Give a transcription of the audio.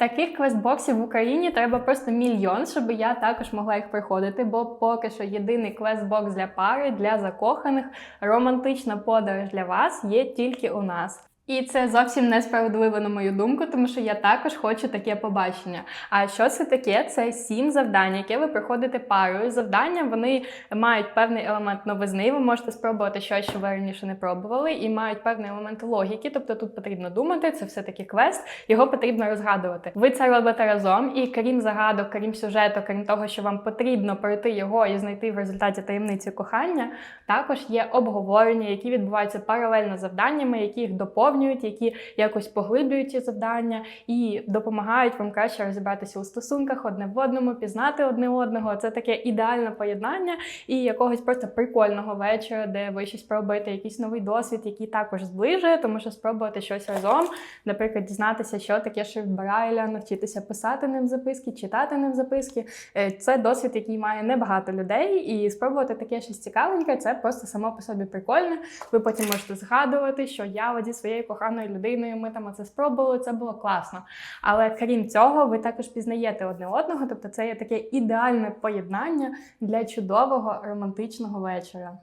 Таких квест-боксів в Україні треба просто мільйон, щоб я також могла їх приходити, бо поки що єдиний квест-бокс для пари, для закоханих, романтична подорож для вас є тільки у нас. І це зовсім несправедливо на мою думку, тому що я також хочу таке побачення. А що це таке? Це сім завдань, яке ви проходите парою. Завдання вони мають певний елемент новизни. Ви можете спробувати щось, що ви раніше не пробували, і мають певний елемент логіки. Тобто тут потрібно думати, це все таки квест, його потрібно розгадувати. Ви це робите разом, і крім загадок, крім сюжету, крім того, що вам потрібно пройти його і знайти в результаті таємниці кохання, також є обговорення, які відбуваються паралельно з завданнями, які їх доповнюють, які якось поглиблюють ці завдання і допомагають вам краще розібратися у стосунках одне в одному, пізнати одне одного. Це таке ідеальне поєднання і якогось просто прикольного вечора, де ви щось пробуєте, якийсь новий досвід, який також зближує, тому що спробувати щось разом, наприклад, дізнатися, що таке шрифт Брайля, навчитися писати ним записки, читати ним записки. Е, Це досвід, який має небагато людей, і спробувати таке щось цікавеньке, це просто само по собі прикольне. Ви потім можете згадувати, що я зі своєю коханою людиною, ми там це спробували, це було класно. Але крім цього, ви також пізнаєте одне одного, тобто це є таке ідеальне поєднання для чудового романтичного вечора.